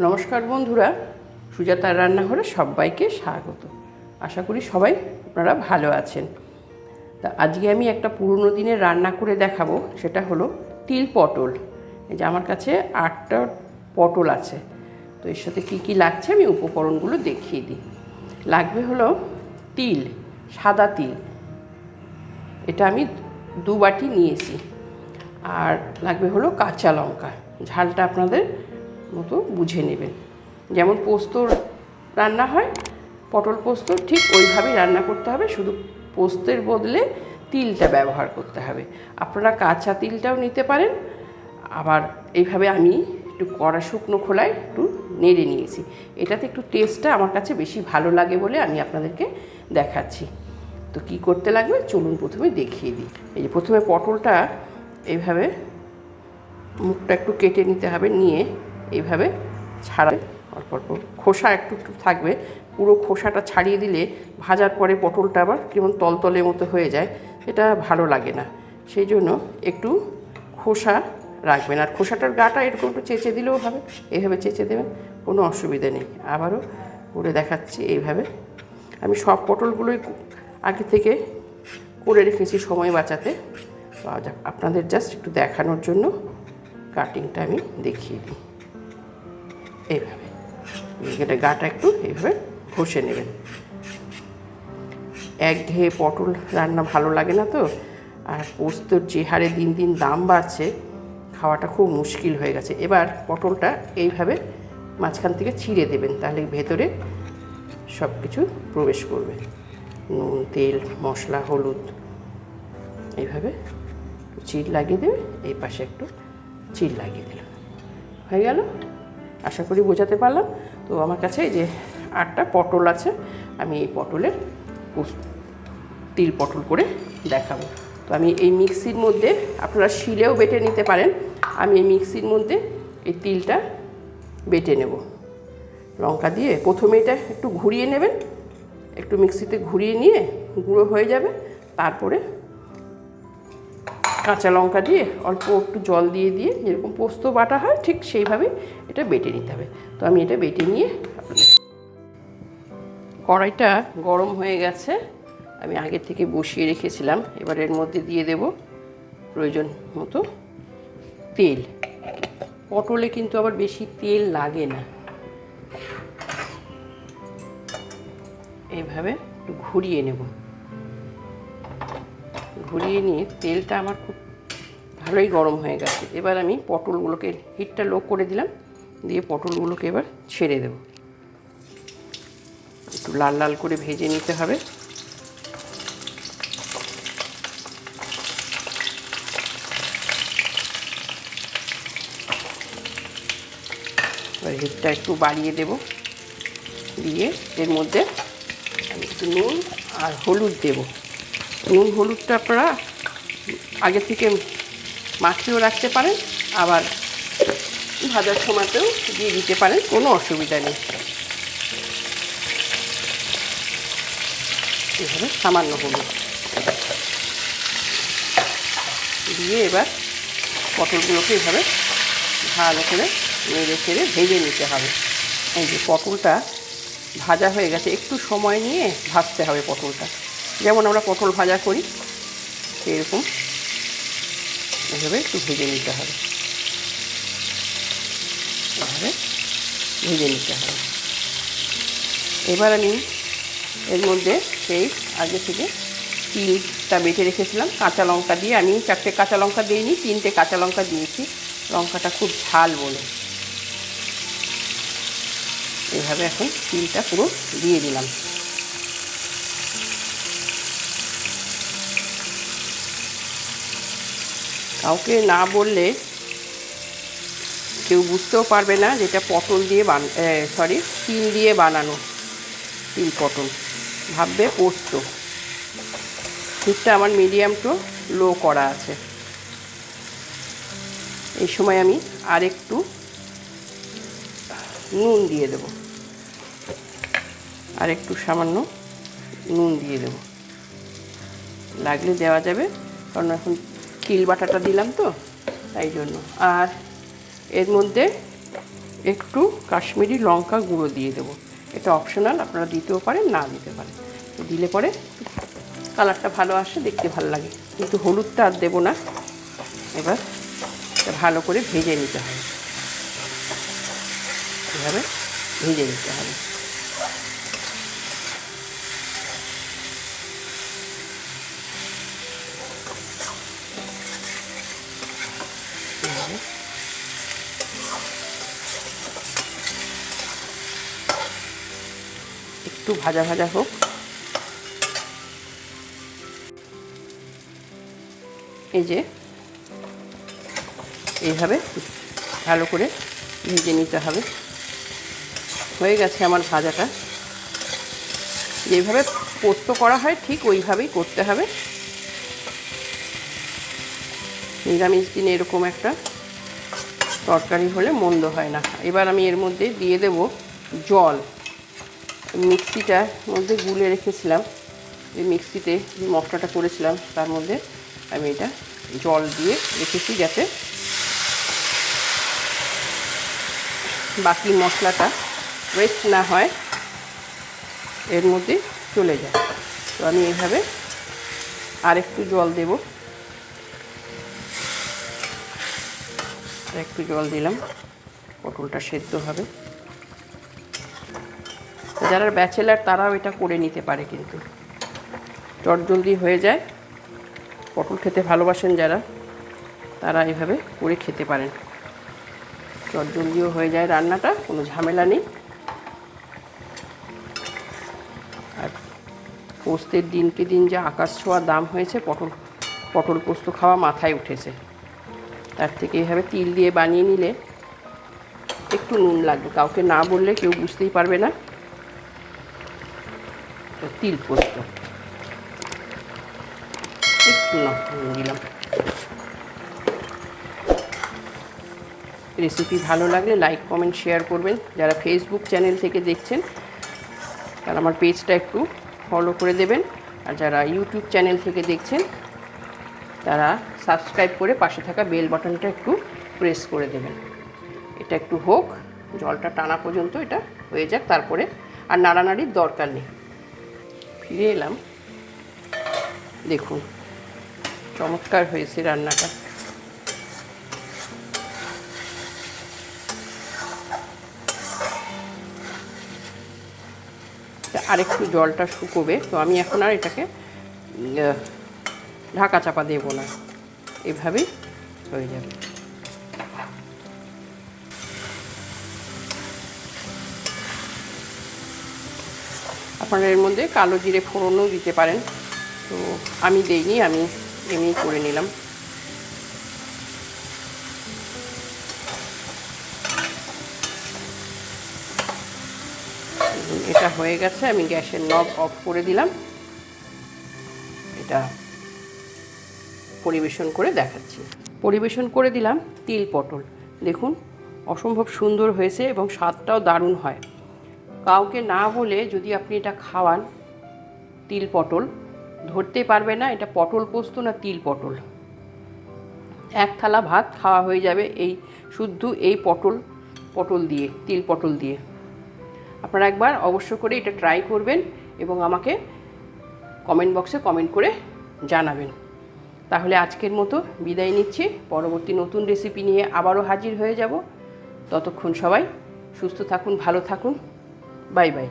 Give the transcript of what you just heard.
নমস্কার বন্ধুরা, সুজাতার রান্নাঘরে সবাইকে স্বাগত। আশা করি সবাই আপনারা ভালো আছেন। তা আজকে আমি একটা পুরনো দিনের রান্না করে দেখাবো, সেটা হলো তিল পটল। এই যে আমার কাছে আটটা পটল আছে, তো এর সাথে কী কী লাগছে আমি উপকরণগুলো দেখিয়ে দিই। লাগবে হলো তিল, সাদা তিল। এটা আমি দু বাটি নিয়েছি। আর লাগবে হলো কাঁচা লঙ্কা। ঝালটা আপনাদের মতো বুঝে নেবেন। যেমন পোস্তর রান্না হয়, পটল পোস্ত ঠিক ওইভাবেই রান্না করতে হবে, শুধু পোস্তের বদলে তিলটা ব্যবহার করতে হবে। আপনারা কাঁচা তিলটাও নিতে পারেন, আবার এইভাবে আমি একটু কড়া শুকনো খোলায় একটু নেড়ে নিয়েছি। এটাতে একটু টেস্টটা আমার কাছে বেশি ভালো লাগে বলে আমি আপনাদেরকে দেখাচ্ছি। তো কি করতে লাগবে? চলুন প্রথমে দেখিয়ে দিই। এই যে প্রথমে পটলটা এইভাবে মুখটা একটু কেটে নিতে হবে, নিয়ে এইভাবে ছাড়াবে অল্প অল্প খোসা একটু একটু থাকবে। পুরো খোসাটা ছাড়িয়ে দিলে ভাজার পরে পটলটা আবার কেমন তলতলের মতো হয়ে যায় এটা ভালো লাগে না। সেই জন্য একটু খোসা রাখবেন। আর খোসাটার গাটা এরকম একটু চেঁচে দিলেও হবে, এইভাবে চেঁচে দেবেন, কোনো অসুবিধা নেই। আবারও করে দেখাচ্ছি এইভাবে। আমি সব পটলগুলোই আগে থেকে করে রেখেছি সময় বাঁচাতে। আপনাদের জাস্ট একটু দেখানোর জন্য কাটিংটা আমি দেখিয়ে দিই। এইভাবে এটা গাটা একটু এইভাবে ঘষে নেবেন। একঘেয়ে পটল রান্না ভালো লাগে না তো? আর পোস্তর যে হারে দিন দিন দাম বাড়ছে, খাওয়াটা খুব মুশকিল হয়ে গেছে। এবার পটলটা এইভাবে মাঝখান থেকে ছিঁড়ে দেবেন, তাহলে ভেতরে সব কিছু প্রবেশ করবে। নুন, তেল, মশলা, হলুদ, এইভাবে চিল লাগিয়ে দেবে, এই পাশে একটু চিল লাগিয়ে দিলাম। হয়ে গেল? আশা করি বোঝাতে পারলাম। তো আমার কাছে এই যে আটটা পটল আছে, আমি এই পটলের তিল পটল করে দেখাবো। তো আমি এই মিক্সির মধ্যে আপনারা শিলেও বেটে নিতে পারেন। আমি এই মিক্সির মধ্যে এই তিলটা বেটে নেব। লঙ্কা দিয়ে প্রথমে এটা একটু ঘুরিয়ে নেবেন। একটু মিক্সিতে ঘুরিয়ে নিয়ে গুঁড়ো হয়ে যাবে। তারপরে কাঁচা লঙ্কা দিয়ে অল্প একটু জল দিয়ে দিয়ে যেরকম পোস্ত বাটা হয়, ঠিক সেইভাবে এটা বেটে নিতে হবে। তো আমি এটা বেটে নিয়ে কড়াইটা গরম হয়ে গেছে, আমি আগে থেকে বসিয়ে রেখেছিলাম। এবার এর মধ্যে দিয়ে দেব প্রয়োজন মতো তেল। পটলে কিন্তু আবার বেশি তেল লাগে না। এইভাবে একটু ঘুরিয়ে নেব। ঘুরিয়ে নিয়ে তেলটা আমার খুব ভালোই গরম হয়ে গেছে। এবার আমি পটলগুলোকে হিটটা লো করে দিলাম, দিয়ে পটলগুলোকে এবার ছেড়ে দেব। একটু লাল লাল করে ভেজে নিতে হবে। এবার হিটটা একটু বাড়িয়ে দেব। দিয়ে এর মধ্যে আমি একটু নুন আর হলুদ দেব। নুন, হলুদটা আপনারা আগে থেকে মাখিয়েও রাখতে পারেন, আবার ভাজার সময়তেও দিয়ে দিতে পারেন, কোনো অসুবিধা নেই। এভাবে সামান্য হলুদ। দিয়ে এবার পটলগুলোকে এভাবে ভালো করে নেড়ে চেড়ে ভেজে নিতে হবে। এই যে পটলটা ভাজা হয়ে গেছে, একটু সময় নিয়ে ভাজতে হবে পটলটা। যেমন আমরা পটল ভাজা করি সেরকম এভাবে একটু ভেজে নিতে হবে। এভাবে ভেজে নিতে হবে। এবার আমি এর মধ্যে সেই আগে থেকে তিনটা বেটে রেখেছিলাম। কাঁচা লঙ্কা দিয়ে আমি চারটে কাঁচা লঙ্কা দিইনি, তিনটে কাঁচা লঙ্কা দিয়েছি। লঙ্কাটা খুব ঝাল বলে। এভাবে এখন তিলটা পুরো দিয়ে দিলাম। কাউকে না বললে কেউ বুঝতেও পারবে না যেটা পটল দিয়ে বান সরি তিল দিয়ে বানানো তিল পটল। ভাববে পোস্ত। হিটটা আমার মিডিয়াম টু লো করা আছে। এই সময় আমি আর একটু নুন দিয়ে দেব। আর একটু সামান্য নুন দিয়ে দেব। লাগলে দেওয়া যাবে, কারণ এখন তিল বাটাটা দিলাম তো, তাই জন্য। আর এর মধ্যে একটু কাশ্মীরি লঙ্কা গুঁড়ো দিয়ে দেবো। এটা অপশনাল আপনারা দিতেও পারেন, না দিতে পারেন। তো দিলে পরে কালারটা ভালো আসে, দেখতে ভালো লাগে। কিন্তু হলুদটা আর দেবো না। এবার ভালো করে ভেজে নিতে হবে। এভাবে ভেজে নিতে হবে। একটু ভাজা ভাজা হোক। এই যে, এইভাবে ভালো করে ভেজে নিতে হবে। হয়ে গেছে আমার ভাজাটা। যেভাবে পোস্ত করা হয়, ঠিক ওইভাবেই করতে হবে। নিরামিষ দিনে এরকম একটা তরকারি হলে মন্দ হয় না। এবার আমি এর মধ্যে দিয়ে দেব জল। মিক্সিটার মধ্যে গুলে রেখেছিলাম। এই মিক্সিতে যে মশলাটা করেছিলাম, তার মধ্যে আমি এটা জল দিয়ে রেখেছি যাতে বাকি মশলাটা ওয়েস্ট না হয়, এর মধ্যে চলে যায়। তো আমি এইভাবে আর একটু জল দেব। একটু জল দিলাম, পটলটা সেদ্ধ হবে। যারা ব্যাচেলার তারাও এটা করে নিতে পারে কিন্তু। চট জলদি হয়ে যায়। পটল খেতে ভালোবাসেন যারা, তারা এভাবে করে খেতে পারেন। চট জলদিও হয়ে যায় রান্নাটা, কোনো ঝামেলা নেই। আর পোস্তের দিনকে দিন যে আকাশ ছোঁয়া দাম হয়েছে, পটল পটল পোস্ত খাওয়া মাথায় উঠেছে। তার থেকে এভাবে তিল দিয়ে বানিয়ে নিলে একটু নুন লাগবে। কাউকে না বললে কেউ বুঝতেই পারবে না। তো তিল পোস্ত। একটু না দিলাম। রেসিপি ভালো লাগলে লাইক, কমেন্ট, শেয়ার করবেন। যারা ফেসবুক চ্যানেল থেকে দেখছেন, তারা আমার পেজটা একটু ফলো করে দেবেন। আর যারা ইউটিউব চ্যানেল থেকে দেখছেন, তারা সাবস্ক্রাইব করে পাশে থাকা বেল বাটনটা একটু প্রেস করে দেবেন। এটা একটু হোক, জলটা টানা পর্যন্ত এটা হয়ে যাক, তারপরে আর নাড়ানাড়ির দরকার নেই। ফিরে এলাম। দেখুন, চমৎকার হয়েছে রান্নাটা। আরেকটু জলটা শুকোবে, তো আমি এখন আর এটাকে ঢাকা চাপা দেব না। এভাবেই হয়ে যাবে। আপনারা মধ্যে কালো জিরে ফোড়নও দিতে পারেন। তো আমি দেইনি, আমি এমনি করে নিলাম। এটা হয়ে গেছে, আমি গ্যাসের নব অফ করে দিলাম। এটা পরিবেশন করে দেখাচ্ছি। পরিবেশন করে দিলাম তিল পটল। দেখুন, অসম্ভব সুন্দর হয়েছে এবং স্বাদটাও দারুণ হয়। কাউকে না বলে যদি আপনি এটা খাওয়ান, তিল পটল, ধরতে পারবে না, এটা পটল পোস্ত না তিল পটল। এক থালা ভাত খাওয়া হয়ে যাবে এই শুদ্ধ এই পটল পটল দিয়ে, তিল পটল দিয়ে। আপনারা একবার অবশ্য করে এটা ট্রাই করবেন এবং আমাকে কমেন্ট বক্সে কমেন্ট করে জানাবেন। তাহলে আজকের মতো বিদায় নিচ্ছি। পরবর্তী নতুন রেসিপি নিয়ে আবারও হাজির হয়ে যাব। ততক্ষণ সবাই সুস্থ থাকুন, ভালো থাকুন। Bye bye